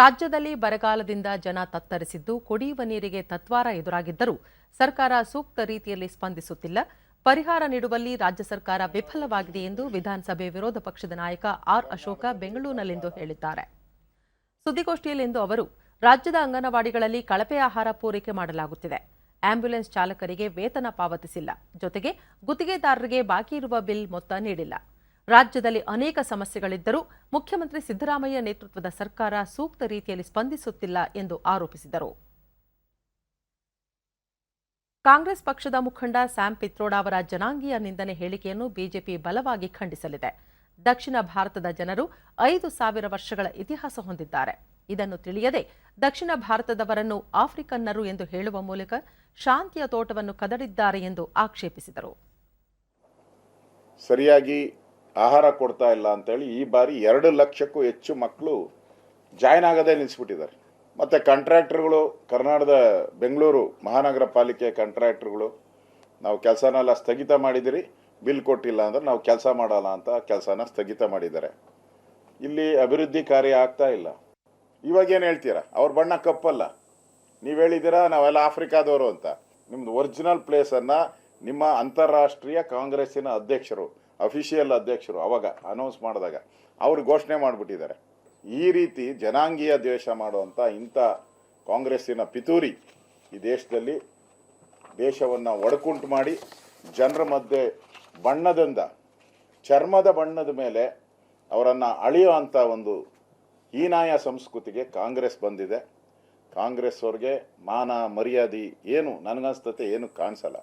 ರಾಜ್ಯದಲ್ಲಿ ಬರಗಾಲದಿಂದ ಜನ ತತ್ತರಿಸಿದ್ದು, ಕುಡಿಯುವ ನೀರಿಗೆ ತತ್ವಾರ ಎದುರಾಗಿದ್ದರೂ ಸರ್ಕಾರ ಸೂಕ್ತ ರೀತಿಯಲ್ಲಿ ಸ್ಪಂದಿಸುತ್ತಿಲ್ಲ. ಪರಿಹಾರ ನೀಡುವಲ್ಲಿ ರಾಜ್ಯ ಸರ್ಕಾರ ವಿಫಲವಾಗಿದೆ ಎಂದು ವಿಧಾನಸಭೆ ವಿರೋಧ ಪಕ್ಷದ ನಾಯಕ ಆರ್ ಅಶೋಕ ಬೆಂಗಳೂರಿನಲ್ಲಿಂದು ಹೇಳಿದ್ದಾರೆ. ಸುದ್ದಿಗೋಷ್ಠಿಯಲ್ಲಿಂದು ಅವರು, ರಾಜ್ಯದ ಅಂಗನವಾಡಿಗಳಲ್ಲಿ ಕಳಪೆ ಆಹಾರ ಪೂರೈಕೆ ಮಾಡಲಾಗುತ್ತಿದೆ. ಆಂಬ್ಯುಲೆನ್ಸ್ ಚಾಲಕರಿಗೆ ವೇತನ ಪಾವತಿಸಿಲ್ಲ. ಜೊತೆಗೆ ಗುತ್ತಿಗೆದಾರರಿಗೆ ಬಾಕಿ ಇರುವ ಬಿಲ್ ಮೊತ್ತ ನೀಡಿಲ್ಲ. ರಾಜ್ಯದಲ್ಲಿ ಅನೇಕ ಸಮಸ್ಯೆಗಳಿದ್ದರೂ ಮುಖ್ಯಮಂತ್ರಿ ಸಿದ್ದರಾಮಯ್ಯ ನೇತೃತ್ವದ ಸರ್ಕಾರ ಸೂಕ್ತ ರೀತಿಯಲ್ಲಿ ಸ್ಪಂದಿಸುತ್ತಿಲ್ಲ ಎಂದು ಆರೋಪಿಸಿದರು. ಕಾಂಗ್ರೆಸ್ ಪಕ್ಷದ ಮುಖಂಡ ಸ್ಯಾಮ್ ಪಿತ್ರೋಡ ಅವರ ಜನಾಂಗೀಯ ನಿಂದನೆ ಹೇಳಿಕೆಯನ್ನು ಬಿಜೆಪಿ ಬಲವಾಗಿ ಖಂಡಿಸಲಿದೆ. ದಕ್ಷಿಣ ಭಾರತದ ಜನರು ಐದು ಸಾವಿರ ವರ್ಷಗಳ ಇತಿಹಾಸ ಹೊಂದಿದ್ದಾರೆ. ಇದನ್ನು ತಿಳಿಯದೆ ದಕ್ಷಿಣ ಭಾರತದವರನ್ನು ಆಫ್ರಿಕನ್ನರು ಎಂದು ಹೇಳುವ ಮೂಲಕ ಶಾಂತಿಯ ತೋಟವನ್ನು ಕದಡಿದ್ದಾರೆ ಎಂದು ಆಕ್ಷೇಪಿಸಿದರು. ಸರಿಯಾಗಿ ಆಹಾರ ಕೊಡ್ತಾ ಇಲ್ಲ ಅಂತೇಳಿ ಈ ಬಾರಿ ಎರಡು ಲಕ್ಷಕ್ಕೂ ಹೆಚ್ಚು ಮಕ್ಕಳು ಜಾಯ್ನ್ ಆಗದೆ ನಿಲ್ಲಿಸ್ಬಿಟ್ಟಿದ್ದಾರೆ ಮತ್ತು ಕಾಂಟ್ರಾಕ್ಟರ್ಗಳು ಕರ್ನಾಟಕದ ಬೆಂಗಳೂರು ಮಹಾನಗರ ಪಾಲಿಕೆ ಕಾಂಟ್ರಾಕ್ಟರ್ಗಳು, ನಾವು ಕೆಲಸನೆಲ್ಲ ಸ್ಥಗಿತ ಮಾಡಿದಿರಿ ಬಿಲ್ ಕೊಟ್ಟಿಲ್ಲ ಅಂದ್ರೆ ನಾವು ಕೆಲಸ ಮಾಡಲ್ಲ ಅಂತ ಕೆಲಸನ ಸ್ಥಗಿತ ಮಾಡಿದ್ದಾರೆ. ಇಲ್ಲಿ ಅಭಿವೃದ್ಧಿ ಕಾರ್ಯ ಆಗ್ತಾ ಇಲ್ಲ. ಇವಾಗ ಏನು ಹೇಳ್ತೀರಾ? ಅವ್ರ ಬಣ್ಣ ಕಪ್ಪಲ್ಲ. ನೀವು ಹೇಳಿದ್ದೀರಾ ನಾವೆಲ್ಲ ಆಫ್ರಿಕಾದವರು ಅಂತ. ನಿಮ್ದು ಒರಿಜಿನಲ್ ಪ್ಲೇಸನ್ನು ನಿಮ್ಮ ಅಂತಾರಾಷ್ಟ್ರೀಯ ಕಾಂಗ್ರೆಸ್ಸಿನ ಅಧ್ಯಕ್ಷರು ಅಫಿಷಿಯಲ್ ಅಧ್ಯಕ್ಷರು ಅವಾಗ ಅನೌನ್ಸ್ ಮಾಡಿದಾಗ ಅವರು ಘೋಷಣೆ ಮಾಡಿಬಿಟ್ಟಿದ್ದಾರೆ. ಈ ರೀತಿ ಜನಾಂಗೀಯ ದ್ವೇಷ ಮಾಡುವಂಥ ಇಂಥ ಕಾಂಗ್ರೆಸ್ಸಿನ ಪಿತೂರಿ ಈ ದೇಶದಲ್ಲಿ ದೇಶವನ್ನು ಒಡಕುಂಟು ಮಾಡಿ ಜನರ ಮಧ್ಯೆ ಬಣ್ಣದಿಂದ, ಚರ್ಮದ ಬಣ್ಣದ ಮೇಲೆ ಅವರನ್ನು ಅಳೆಯುವಂಥ ಒಂದು ಹೀನಾಯ ಸಂಸ್ಕೃತಿಗೆ ಕಾಂಗ್ರೆಸ್ ಬಂದಿದೆ. ಕಾಂಗ್ರೆಸ್ ಅವ್ರಿಗೆ ಮಾನ ಮರ್ಯಾದೆ ಏನು ನನಗನ್ಸ್ತತೆ ಏನು ಕಾಣಿಸಲ್ಲ.